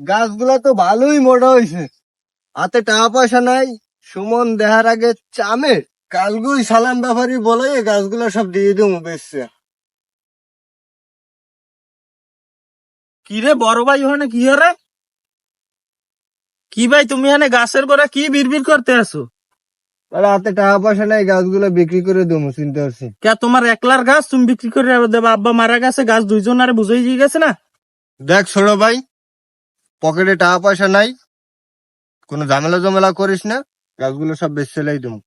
গাছগুলা তো ভালোই মোটা হয়েছে হাতে টাকা পয়সা নাই সুমন দেহার আগে চামে কালগুই সালাম ব্যাপারী বলে গাছগুলা সব দিয়ে দেবো বেশছে কি রে বড় ভাই ওখানে কি রে কি ভাই তুমি এখানে গাছের গোড়া কি বিড়বিড় করতে আছো? আর হাতে টাকা পয়সা নাই গাছগুলো বিক্রি করে দেবো চিনতে পারছি। কে তোমার একলার গাছ তুমি বিক্রি করে দেবা আব্বা মারা গেছে গাছ দুইজন আরে বুঝাই দিয়ে গেছে না? দেখ ছোট ভাই পকেটে টাকা পয়সা নাই কোনো ঝামেলা জমেলা করিস না গাছগুলো সব বেশ সেলাই দেবো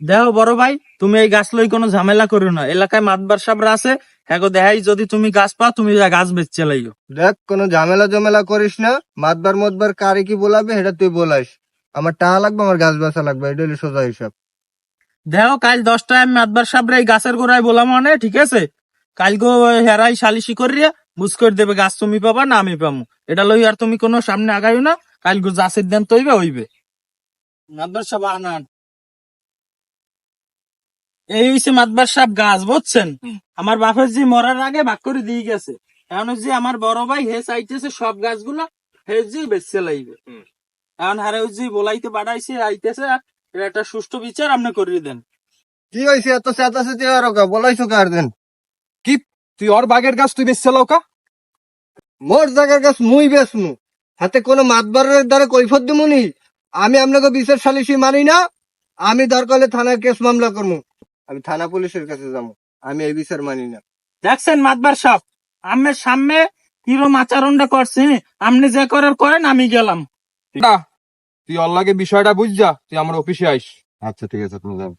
দেখো বড় ভাই তুমি এই গাছ লই কোনো ঝামেলা করো না। এলাকায় মাতবার সাবরা আছে হ্যাঁ দেখাই যদি তুমি গাছ পাও তুমি গাছ বেচতে লাইও। দেখ কোনো ঝামেলা জমেলা করিস না মাতবার মতবার কারে কি বলাবে এটা তুই বলাইস আমার টাকা লাগবে আমার গাছ বাসা লাগবে এটা হলো সোজা হিসাব। দেখো কাল দশটায় আমি মাতবার সাবরা এই গাছের গোড়ায় বললাম মানে ঠিক আছে? কালকে হেরাই সালিশি করিয়া বুঝ করে দেবে গাছ তুমি পাবা না আমি পাবো এটা লই আর তুমি কোনো সামনে আগাইও না কালকে যা সিদ্ধান্ত হইবে হইবে। মাতবার সাহেব আনান এই হইছে মাতবার সাহেব গাছ বুঝছেন? আমার বাপের যে মরার আগে ভাগ করে দিয়ে গেছে। এখন যে আমার বড় ভাই হে চাইতেছে সব গাছগুলো হে যে বেচছে লাইবে। এখন হারে ওই যে বলাইতে বাড়াইছে আইতেছে একটা সুষ্ঠু বিচার আপনি করিয়ে দেন। কি হয়েছে এত চেতাচেতি আর বলাইছো কার দেন? কি তুই ওর বাগের গাছ তুই বেচছিল ওকা মোর জায়গার গাছ মুই বেসমু হাতে কোনো মাতবারের দ্বারা কৈফত দিমুনি আমি আপনাকে বিচার সালিশি মানি না। আমি দরকার থানায় কেস মামলা করব আমি থানা পুলিশের কাছে যাব আমি এই বিচার মানি না। দেখছেন মাতবার সাহেব আমের সামনে কিরম আচরণটা করছি? আপনি যে করার করেন আমি গেলাম। তুই ওর লাগে বিষয়টা বুঝ যা তুই আমার অফিসে আইস। আচ্ছা ঠিক আছে তুমি যাও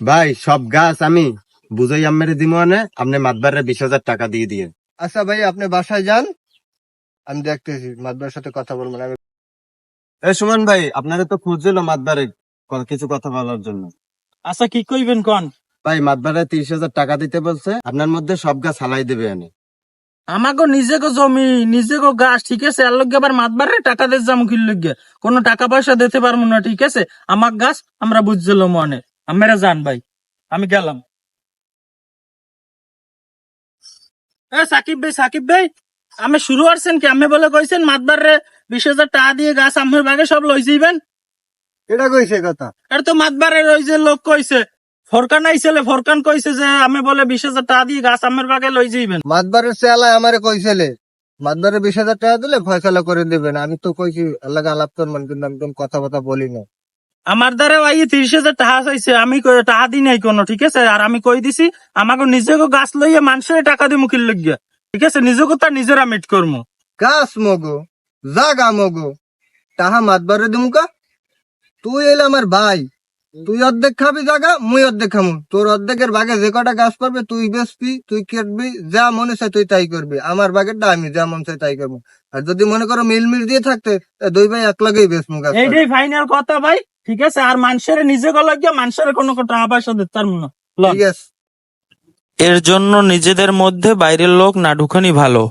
ভাই সব গাছ আমি বুঝাই আমের দিমনে আপনি মাতবারে বিশ হাজার টাকা দিয়ে দিয়ে আচ্ছা ভাই আপনি বাসায় যান। আমি দেখতেছি মাতবার সাথে কথা বলব না। এ সুমন ভাই আপনারা তো খুঁজছিল মাতবারে কিছু কথা বলার জন্য। আচ্ছা কি কইবেন কন? ভাই মাতবারে তিরিশ হাজার টাকা দিতে বলছে আপনার মধ্যে সব গাছ হালাই দেবে আনি আমাকে নিজেকে জমি নিজে নিজেকে গাছ ঠিক আছে? আর লোক আবার মাতবারে টাকা দিয়ে যাব কি লোক কোনো টাকা পয়সা দিতে পারব না ঠিক আছে? আমার গাছ আমরা বুঝছিল মনে আমরা যান ভাই। আমি গেলাম। এ সাকিব ভাই সাকিব ভাই আমি শুরু করছেন কি? আমি বলে কইছেন মাতবারে বিশ হাজার টাকা দিয়ে গাছ আমের বাগে সব লই যাইবেন এটা কইছে কথা? এটা তো মাতবারের ওই যে লোক কইছে ফরকান আইসেলে ফরকান কইছে যে আমি বলে বিশ হাজার টাকা দিয়ে গাছ আমের বাগে লই যাইবেন মাতবারের চেলায় আমারে কইছিলে মাতবারে বিশ হাজার টাকা দিলে ফয়সালা করে দেবেন। আমি তো কইছি আল্লাহ আলাপ করবেন কিন্তু আমি কোনো কথা কথা বলি না। আমার দ্বারা আই তিরিশ হাজার টাকা চাইছে। আমি টাকা দিই নাই কোনো ঠিক আছে? আর আমি কই দিছি আমাকে নিজেকে গাছ লইয়া মানুষের টাকা দিয়ে মুখির লইয়া ঠিক আছে? নিজেকে তার নিজেরা মিট করব গাছ মগো জাগা মগো তাহা মাতবারে দুমকা তুই এলে আমার ভাই তুই অর্ধেক খাবি জাগা মুই অর্ধেক খামু। তোর অর্ধেকের ভাগে যে কটা গাছ পারবে তুই বেচবি তুই কেটবি যা মনে চায় তুই তাই করবি। আমার ভাগেরটা আমি যা মন চাই তাই করব। আর যদি মনে করো মিল মিল দিয়ে থাকতে দুই ভাই এক লাগেই বেচমু গাছ এইটাই ফাইনাল কথা ভাই ঠিক আছে? আর মানুষের নিজে গলা গিয়ে মানুষের কোনো কথা আবাস হতে তার মনে লন। ঠিক আছে। এর জন্য নিজেদের মধ্যে বাইরের লোক না ঢুকানি ভালো।